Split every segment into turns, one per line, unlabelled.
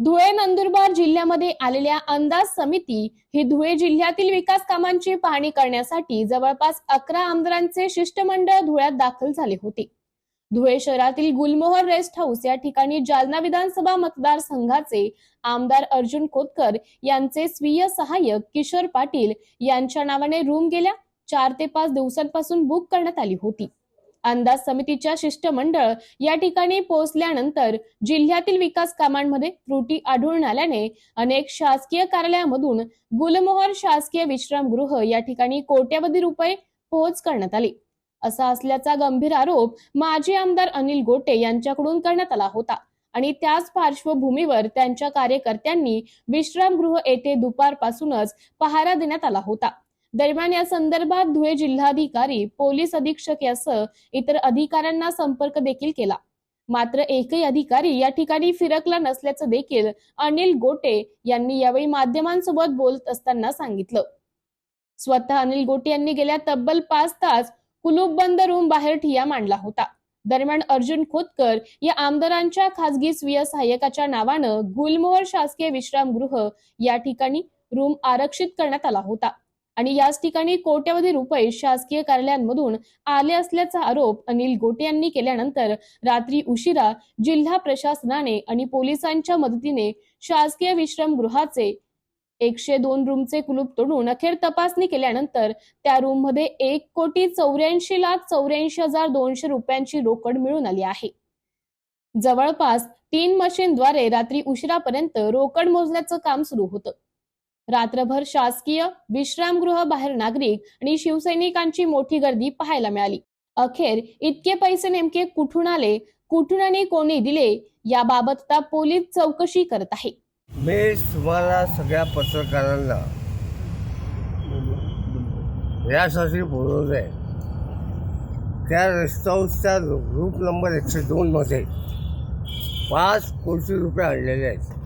धुळे नंदुरबार जिल्ह्यामध्ये आलेल्या अंदाज समिती ही धुळे जिल्ह्यातील विकास कामांची पाहणी करण्यासाठी जवळपास अकरा आमदारांचे शिष्टमंडळ धुळ्यात दाखल झाले होते. धुळे शहरातील गुलमोहर रेस्ट हाऊस या ठिकाणी जालना विधानसभा मतदारसंघाचे आमदार अर्जुन खोतकर यांचे स्वीय सहाय्यक किशोर पाटील यांच्या नावाने रूम गेल्या चार ते पाच दिवसांपासून बुक करण्यात आली होती. अंदाज समितीच्या शिष्टमंडळ या ठिकाणी पोहोचल्यानंतर जिल्ह्यातील विकास कामांमध्ये त्रुटी आढळून आल्याने अनेक शासकीय कार्यालयामधून गुलमोहर शासकीय विश्रामगृह या ठिकाणी कोट्यवधी रुपये पोहोच करण्यात आले. असा असल्याचा गंभीर आरोप माजी आमदार अनिल गोटे यांच्याकडून करण्यात आला होता आणि त्याच पार्श्वभूमीवर त्यांच्या कार्यकर्त्यांनी विश्रामगृह येथे दुपारपासूनच पहारा देण्यात आला होता. दरम्यान या संदर्भात धुळे जिल्हाधिकारी पोलीस अधीक्षक यासह इतर अधिकाऱ्यांना संपर्क देखील केला. मात्र एकही अधिकारी या ठिकाणी फिरकला नसल्याचं देखील अनिल गोटे यांनी यावेळी माध्यमांसोबत बोलत असताना सांगितलं. स्वतः अनिल गोटे यांनी गेल्या तब्बल पाच तास कुलूप बंद रूम बाहेर ठिया मांडला होता. दरम्यान अर्जुन खोतकर या आमदारांच्या खासगी स्वीय सहाय्यकाच्या नावानं गुलमोहर शासकीय विश्रामगृह या ठिकाणी रूम आरक्षित करण्यात आला होता. आणि याच ठिकाणी कोट्यावधी रुपये शासकीय कार्यालयांमधून आले असल्याचा आरोप अनिल गोटे यांनी केल्यानंतर रात्री उशिरा जिल्हा प्रशासनाने आणि पोलिसांच्या मदतीने शासकीय विश्रामगृहाचे एकशे दोन रूमचे कुलूप तोडून अखेर तपासणी केल्यानंतर त्या रूममध्ये एक कोटी चौऱ्याऐंशी लाख चौऱ्याऐंशी हजार दोनशे रुपयांची रोकड मिळून आली आहे. जवळपास तीन मशीनद्वारे रात्री उशिरापर्यंत रोकड मोजण्याचं काम सुरू होतं. रात्रभर शासकीय विश्रामगृह बाहेर नागरिक आणि शिवसैनिकांची मोठी गर्दी पाहायला मिळाली. अखेर इतके पैसे नेमके कुठून आले कुठून आणि कोणी दिले याबाबत आता पोलीस चौकशी करत आहे.
मी तुम्हाला सगळ्या पत्रकारांना यासाठी बोलवलं आहे त्या रेस्ट हाऊसच्या नंबर एकशे दोनमध्ये पाच कोटी रुपये आणलेले आहेत.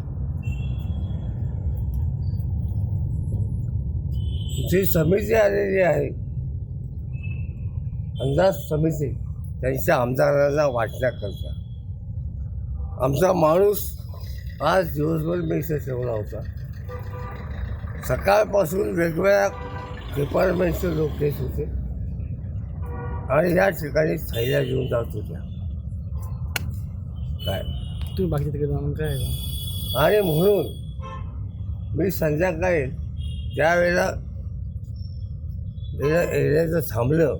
जी समिती आलेली आहे. अंदाज समिती त्यांच्या आमदारांना वाटण्याकरता आमचा माणूस आज दिवसभर मी इथे ठेवला होता. सकाळपासून वेगवेगळ्या डिपार्टमेंटचे लोक येत होते. आणि या ठिकाणी थैल्या घेऊन जात होत्या. काय?
तुम्ही बाकीच्या तिकडे काय?
आणि म्हणून मी संध्याकाळी ज्यावेळेला एरिया एरियाचं थांबलं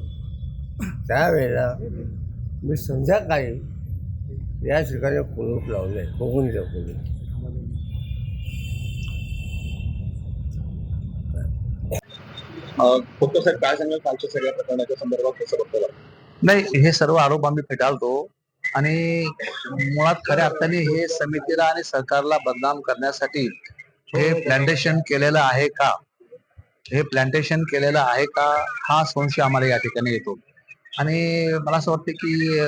त्यावेळेला मी संध्याकाळी या ठिकाणी कुलूप लावलं आहे कोकणीचं कुलूप.
फक्त साहेब काय सांगाल? कालच्या सगळ्या प्रकरणाच्या संदर्भात कसं बघतो
नाही हे सर्व आरोप आम्ही फेटाळतो आणि मुळात खऱ्या अर्थाने हे समितीला आणि सरकारला बदनाम करण्यासाठी हे प्लांटेशन केलेलं आहे का? हे प्लांटेशन केलेलं आहे का? हा संशय आम्हाला या ठिकाणी येतो. आणि मला असं वाटतं की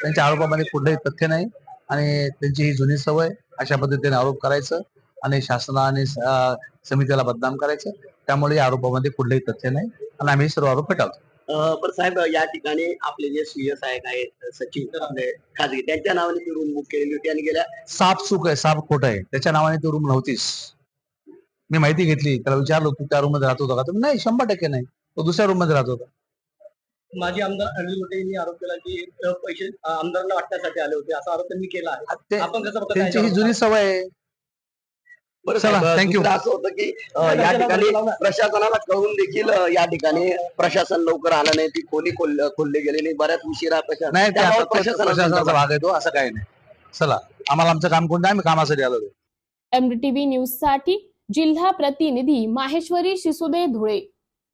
त्यांच्या आरोपामध्ये कुठलंही तथ्य नाही आणि त्यांची ही जुनी सवय अशा पद्धतीने आरोप करायचं आणि शासना आणि अं, समितीला बदनाम करायचं. त्यामुळे या आरोपामध्ये कुठलंही तथ्य नाही आणि आम्ही सर्व आरोप फेटाळतो.
अं, पण साहेब या ठिकाणी आपले जे स्वीय सहाय्यक आहेत सचिन आपले खाजगी त्यांच्या नावाने ती रूम बुक केलेली होती आणि गेल्या
साप चूक आहे साप खोट आहे. त्याच्या नावाने ती रूम नव्हतीच. मी माहिती घेतली त्याला विचारलो तू त्या रूममध्ये राहत होता का? तर नाही शंभर टक्के नाही. तो दुसऱ्या रूममध्ये राहत होता.
माजी आमदार अनिल गोटे यांनी आरोप केला की अं, पैसे अं, आमदारांना वाटण्यासाठी आले होते. असा आरोप त्यांनी केला आहे.
ते-
आपण कसं बघता
त्यांची ही
याच्यावर?
जुनी सवय आहे.
बरं
चला,
साहेब,
thank you.
दुसरं असं होतं की अं, या ठिकाणी प्रशासनाला कळून देखील अं, या ठिकाणी प्रशासन लवकर आलं नाही. ती खोली खोल- खोलली गेलेली. बऱ्याच उशिरा प्रशासन
नाही ते
त्याबाबत
आता
प्रशासनाचा
प्रशासनाचा भाग आहे तो असं काही नाही. चला आम्हाला आमचं काम कोणतं आहे? आम्ही कामासाठी आलो
एमडीटीव्ही न्यूजसाठी जिल्हा प्रतिनिधी माहेश्वरी शिसुदे धुळे.